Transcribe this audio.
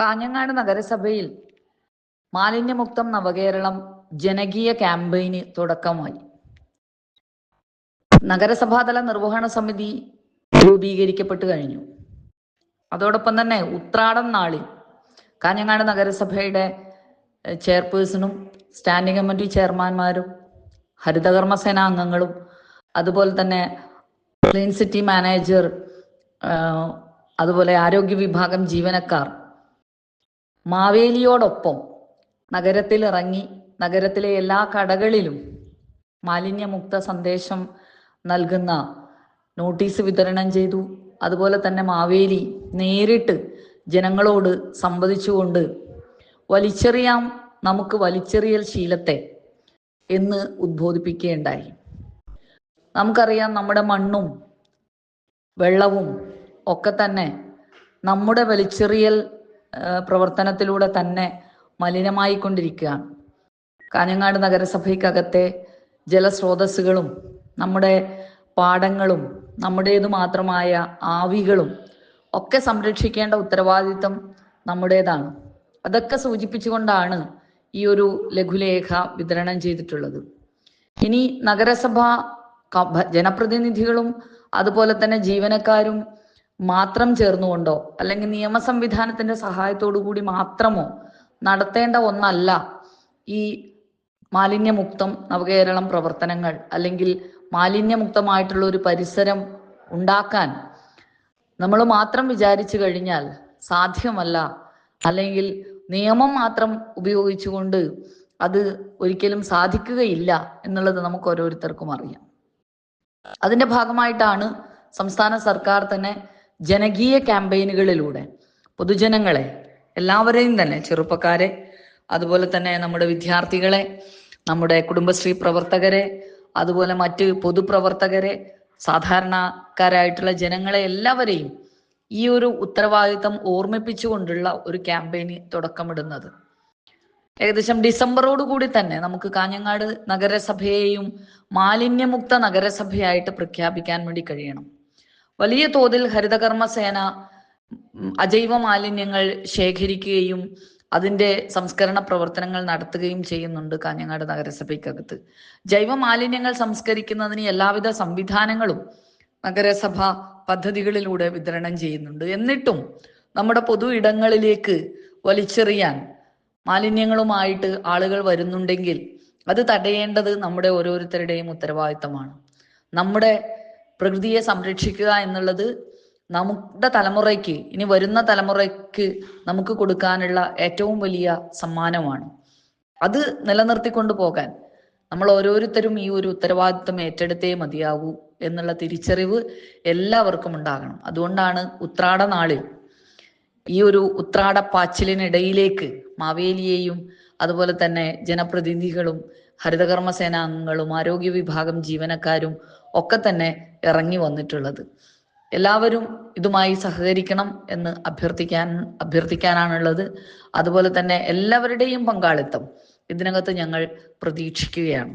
കാഞ്ഞങ്ങാട് നഗരസഭയിൽ മാലിന്യമുക്തം നവകേരളം ജനകീയ ക്യാമ്പയിന് തുടക്കമായി. നഗരസഭാതല നിർവഹണ സമിതി രൂപീകരിക്കപ്പെട്ടു കഴിഞ്ഞു. അതോടൊപ്പം തന്നെ ഉത്രാടം നാളിൽ കാഞ്ഞങ്ങാട് നഗരസഭയുടെ ചെയർപേഴ്സണും സ്റ്റാൻഡിംഗ് കമ്മിറ്റി ചെയർമാൻമാരും ഹരിതകർമ്മസേന അംഗങ്ങളും അതുപോലെ തന്നെ ക്ലീൻ സിറ്റി മാനേജർ അതുപോലെ ആരോഗ്യ വിഭാഗം ജീവനക്കാർ മാവേലിയോടൊപ്പം നഗരത്തിൽ ഇറങ്ങി നഗരത്തിലെ എല്ലാ കടകളിലും മാലിന്യമുക്ത സന്ദേശം നൽകുന്ന നോട്ടീസ് വിതരണം ചെയ്തു. അതുപോലെ തന്നെ മാവേലി നേരിട്ട് ജനങ്ങളോട് സംവദിച്ചുകൊണ്ട് വലിച്ചെറിയാം നമുക്ക് വലിച്ചെറിയൽ ശീലത്തെ എന്ന് ഉദ്ബോധിപ്പിക്കുകയുണ്ടായി. നമുക്കറിയാം നമ്മുടെ മണ്ണും വെള്ളവും ഒക്കെ തന്നെ നമ്മുടെ വലിച്ചെറിയൽ പ്രവർത്തനത്തിലൂടെ തന്നെ മലിനമായിക്കൊണ്ടിരിക്കുകയാണ്. കാഞ്ഞങ്ങാട് നഗരസഭയ്ക്കകത്തെ ജലസ്രോതസ്സുകളും നമ്മുടെ പാടങ്ങളും നമ്മുടേതു മാത്രമായ ആവികളും ഒക്കെ സംരക്ഷിക്കേണ്ട ഉത്തരവാദിത്തം നമ്മുടേതാണ്. അതൊക്കെ സൂചിപ്പിച്ചുകൊണ്ടാണ് ഈ ഒരു ലഘുലേഖ വിതരണം ചെയ്തിട്ടുള്ളത്. ഇനി നഗരസഭ ജനപ്രതിനിധികളും അതുപോലെ തന്നെ ജീവനക്കാരും മാത്രം ചേർന്നുകൊണ്ടോ അല്ലെങ്കിൽ നിയമ സംവിധാനത്തിന്റെ സഹായത്തോടു കൂടി മാത്രമോ നടത്തേണ്ട ഒന്നല്ല ഈ മാലിന്യമുക്തം നവകേരളം പ്രവർത്തനങ്ങൾ അല്ലെങ്കിൽ മാലിന്യമുക്തമായിട്ടുള്ള ഒരു പരിസരം ഉണ്ടാക്കാൻ നമ്മൾ മാത്രം വിചാരിച്ചു കഴിഞ്ഞാൽ സാധ്യമല്ല. അല്ലെങ്കിൽ നിയമം മാത്രം ഉപയോഗിച്ചുകൊണ്ട് അത് ഒരിക്കലും സാധിക്കുകയില്ല എന്നുള്ളത് നമുക്ക് ഓരോരുത്തർക്കും അറിയാം. അതിന്റെ ഭാഗമായിട്ടാണ് സംസ്ഥാന സർക്കാർ തന്നെ ജനകീയ ക്യാമ്പയിനുകളിലൂടെ പൊതുജനങ്ങളെ എല്ലാവരെയും തന്നെ ചെറുപ്പക്കാരെ അതുപോലെ തന്നെ നമ്മുടെ വിദ്യാർത്ഥികളെ നമ്മുടെ കുടുംബശ്രീ പ്രവർത്തകരെ അതുപോലെ മറ്റ് പൊതുപ്രവർത്തകരെ സാധാരണക്കാരായിട്ടുള്ള ജനങ്ങളെ എല്ലാവരെയും ഈ ഒരു ഉത്തരവാദിത്തം ഓർമ്മിപ്പിച്ചുകൊണ്ടുള്ള ഒരു ക്യാമ്പയിന് തുടക്കമിടുന്നത്. ഏകദേശം ഡിസംബറോട് കൂടി തന്നെ നമുക്ക് കാഞ്ഞങ്ങാട് നഗരസഭയെയും മാലിന്യമുക്ത നഗരസഭയായിട്ട് പ്രഖ്യാപിക്കാൻ വേണ്ടി കഴിയണം. വലിയ തോതിൽ ഹരിതകർമ്മ സേന അജൈവ മാലിന്യങ്ങൾ ശേഖരിക്കുകയും അതിന്റെ സംസ്കരണ പ്രവർത്തനങ്ങൾ നടത്തുകയും ചെയ്യുന്നുണ്ട് കാഞ്ഞങ്ങാട് നഗരസഭയ്ക്കകത്ത്. ജൈവ മാലിന്യങ്ങൾ സംസ്കരിക്കുന്നതിന് എല്ലാവിധ സംവിധാനങ്ങളും നഗരസഭ പദ്ധതികളിലൂടെ വിതരണം ചെയ്യുന്നുണ്ട്. എന്നിട്ടും നമ്മുടെ പൊതു ഇടങ്ങളിലേക്ക് വലിച്ചെറിയാൻ മാലിന്യങ്ങളുമായിട്ട് ആളുകൾ വരുന്നുണ്ടെങ്കിൽ അത് തടയേണ്ടത് നമ്മുടെ ഓരോരുത്തരുടെയും ഉത്തരവാദിത്തമാണ്. നമ്മുടെ പ്രകൃതിയെ സംരക്ഷിക്കുക എന്നുള്ളത് നമ്മുടെ തലമുറയ്ക്ക് ഇനി വരുന്ന തലമുറയ്ക്ക് നമുക്ക് കൊടുക്കാനുള്ള ഏറ്റവും വലിയ സമ്മാനമാണ്. അത് നിലനിർത്തിക്കൊണ്ടു പോകാൻ നമ്മൾ ഓരോരുത്തരും ഈ ഒരു ഉത്തരവാദിത്വം ഏറ്റെടുത്തേ മതിയാകൂ എന്നുള്ള തിരിച്ചറിവ് എല്ലാവർക്കും ഉണ്ടാകണം. അതുകൊണ്ടാണ് ഉത്രാട നാളിൽ ഈ ഒരു ഉത്രാട പാച്ചിലിനിടയിലേക്ക് മാവേലിയെയും അതുപോലെ തന്നെ ജനപ്രതിനിധികളും ഹരിതകർമ്മ സേനാംഗങ്ങളും ആരോഗ്യ വിഭാഗം ജീവനക്കാരും ഒക്കെ തന്നെ ഇറങ്ങി വന്നിട്ടുള്ളത്. എല്ലാവരും ഇതുമായി സഹകരിക്കണം എന്ന് അഭ്യർത്ഥിക്കാൻ അഭ്യർത്ഥിക്കാനാണുള്ളത്. അതുപോലെ തന്നെ എല്ലാവരുടെയും പങ്കാളിത്തം ഇതിനകത്ത് ഞങ്ങൾ പ്രതീക്ഷിക്കുകയാണ്.